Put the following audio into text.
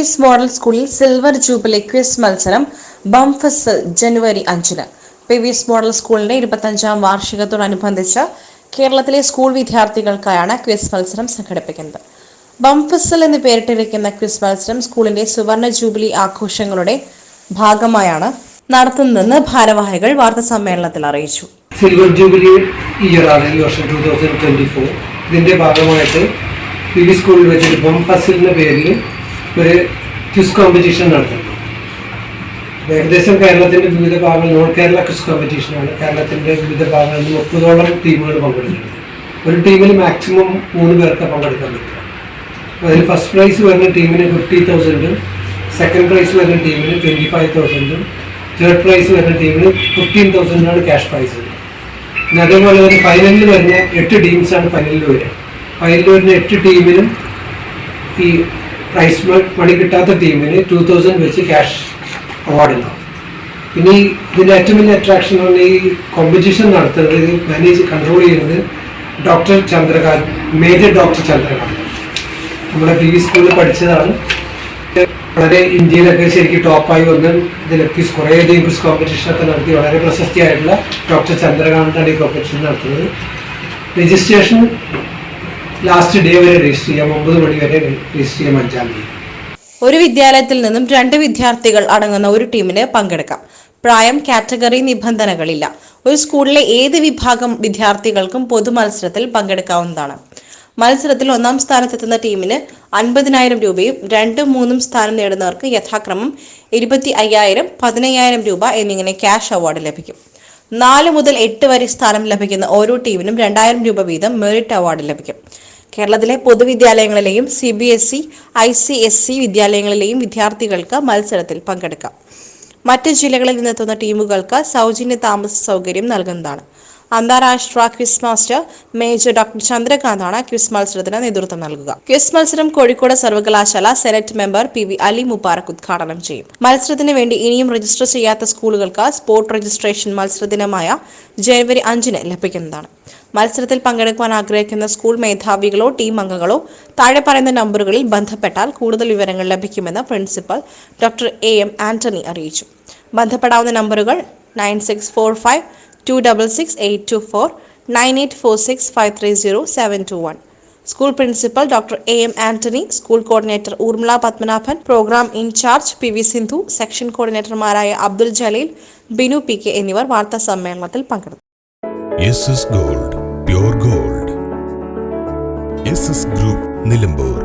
S model സ്കൂളിൽ silver jubilee quiz മത്സരം ബംഫസ് ജനുവരി അഞ്ചിന്. പി വി എസ് മോഡൽ സ്കൂളിന്റെ ഇരുപത്തഞ്ചാം വാർഷികത്തോടനുബന്ധിച്ച് കേരളത്തിലെ സ്കൂൾ വിദ്യാർത്ഥികൾക്കായാണ് ക്വിസ് മത്സരം സംഘടിപ്പിക്കുന്നത്. ബംഫസൽ എന്ന് പേരിട്ടിരിക്കുന്ന ക്വിസ് മത്സരം സ്കൂളിന്റെ സുവർണ ജൂബിലി ആഘോഷങ്ങളുടെ ഭാഗമായാണ് നടത്തുന്നതെന്ന് ഭാരവാഹികൾ വാർത്താ സമ്മേളനത്തിൽ അറിയിച്ചു. സിൽവർ ജൂബിലി ഈ വർഷം ടൂ തൗസൻഡ് ഫോർ ഭാഗമായിട്ട് പി വി സ്കൂളിൽ വെച്ചിട്ട് ബം ഫസിലിന്റെ പേരിൽ ഒരു ക്വിസ് കോമ്പറ്റീഷൻ നടത്തുന്നു. ഏകദേശം കേരളത്തിന്റെ വിവിധ ഭാഗങ്ങൾ നോൺ കേരള ക്വിസ് കോമ്പറ്റീഷനാണ് കേരളത്തിന്റെ വിവിധ ഭാഗങ്ങളിൽ നിന്ന് മുപ്പതോളം ടീമുകൾ പങ്കെടുക്കുന്നത് ഒരു ടീമിൽ മാക്സിമം മൂന്ന് പേർക്ക് പങ്കെടുക്കാൻ പറ്റുക അതിൽ ഫസ്റ്റ് പ്രൈസ് വരുന്ന ടീമിന് ഫിഫ്റ്റി തൗസൻഡും സെക്കൻഡ് പ്രൈസ് വരുന്ന ടീമിന് ട്വന്റി ഫൈവ് തൗസൻഡും തേർഡ് പ്രൈസ് വരുന്ന ടീമിന് ഫിഫ്റ്റീൻ തൗസൻഡാണ് ക്യാഷ് പ്രൈസ് പിന്നെ അതേപോലെ തന്നെ ഫൈനലിൽ വരുന്ന എട്ട് ടീംസാണ് ഫൈനലിൽ വരിക. ഫൈനലിൽ വരുന്ന എട്ട് ടീമിനും ഈ പ്രൈസ് മണി കിട്ടാത്ത ടീമിന് ടു തൗസൻഡ് വെച്ച് ക്യാഷ് അവാർഡ് ഉണ്ടാവും. ഇനി ഇതിന്റെ ഏറ്റവും വലിയ അട്രാക്ഷൻ എന്ന് പറഞ്ഞാൽ ഈ കോമ്പറ്റീഷൻ നടത്തുന്നത് മാനേജ് കൺട്രോൾ ചെയ്യുന്നത് doctor Chandrakanth major doctor Chandrakanth. നമ്മുടെ പി വി സ്കൂളിൽ പഠിച്ചതാണ്. വളരെ ഇന്ത്യയിലൊക്കെ ശരിക്കും ടോപ്പായി വന്ന് ഇതിലൊക്കെ കുറേയധികം ക്വിസ് കോമ്പറ്റീഷനൊക്കെ നടത്തി വളരെ പ്രശസ്തിയായിട്ടുള്ള ഡോക്ടർ ചന്ദ്രകാന്താണ് ഈ കോമ്പറ്റീഷൻ നടത്തുന്നത്. രജിസ്ട്രേഷൻ ലാസ്റ്റ് ഡേ വരെ രജിസ്റ്റർ ചെയ്യാം. ഒമ്പത് മണി വരെ രജിസ്റ്റർ ചെയ്യാം അഞ്ചാം തീയതി. ഒരു വിദ്യാലയത്തിൽ നിന്നും രണ്ട് വിദ്യാർത്ഥികൾ അടങ്ങുന്ന ഒരു ടീമിന് പങ്കെടുക്കാം. പ്രായം കാറ്റഗറി നിബന്ധനകളില്ല. ഒരു സ്കൂളിലെ ഏത് വിഭാഗം വിദ്യാർത്ഥികൾക്കും പൊതു മത്സരത്തിൽ പങ്കെടുക്കാവുന്നതാണ്. മത്സരത്തിൽ ഒന്നാം സ്ഥാനത്തെത്തുന്ന ടീമിന് അൻപതിനായിരം രൂപയും രണ്ടും മൂന്നും സ്ഥാനം നേടുന്നവർക്ക് യഥാക്രമം ഇരുപത്തി അയ്യായിരം പതിനയ്യായിരം രൂപ എന്നിങ്ങനെ ക്യാഷ് അവാർഡ് ലഭിക്കും. നാല് മുതൽ എട്ട് വരെ സ്ഥാനം ലഭിക്കുന്ന ഓരോ ടീമിനും രണ്ടായിരം രൂപ വീതം മെറിറ്റ് അവാർഡ് ലഭിക്കും. കേരളത്തിലെ പൊതുവിദ്യാലയങ്ങളിലെയും C B S E I C S C വിദ്യാലയങ്ങളിലെയും വിദ്യാർത്ഥികൾക്ക് മത്സരത്തിൽ പങ്കെടുക്കാം. മറ്റ് ജില്ലകളിൽ നിന്നെത്തുന്ന ടീമുകൾക്ക് സൗജന്യ താമസ സൗകര്യം നൽകുന്നതാണ്. അന്താരാഷ്ട്ര ക്വിസ് മാസ്റ്റർ മേജർ ഡോക്ടർ ചന്ദ്രകാന്താണ് ക്വിസ് മത്സരത്തിന് നേതൃത്വം നൽകുക. ക്വിസ് മത്സരം കോഴിക്കോട് സർവകലാശാല senate member P V Ali Mubarak ഉദ്ഘാടനം ചെയ്യും. മത്സരത്തിന് വേണ്ടി ഇനിയും രജിസ്റ്റർ ചെയ്യാത്ത സ്കൂളുകൾക്ക് സ്പോർട്സ് രജിസ്ട്രേഷൻ മത്സരദിനമായ ജനുവരി അഞ്ചിന് ലഭിക്കുന്നതാണ്. മത്സരത്തിൽ പങ്കെടുക്കുവാൻ ആഗ്രഹിക്കുന്ന സ്കൂൾ മേധാവികളോ ടീം അംഗങ്ങളോ താഴെ പറയുന്ന നമ്പറുകളിൽ ബന്ധപ്പെട്ടാൽ കൂടുതൽ വിവരങ്ങൾ ലഭിക്കുമെന്ന് principal doctor A M Antony അറിയിച്ചു. ബന്ധപ്പെടാവുന്ന നമ്പറുകൾ nine six four five two double six eight two four nine eight four six five three zero seven two one school principal doctor A M Antony school coordinator Urmila Padmanabhan program in charge P V Sindhu section കോർഡിനേറ്റർമാരായ Abdul Jaleel Binu P K എന്നിവർ വാർത്താ സമ്മേളനത്തിൽ പങ്കെടുത്തു. Gold gold group Nilambur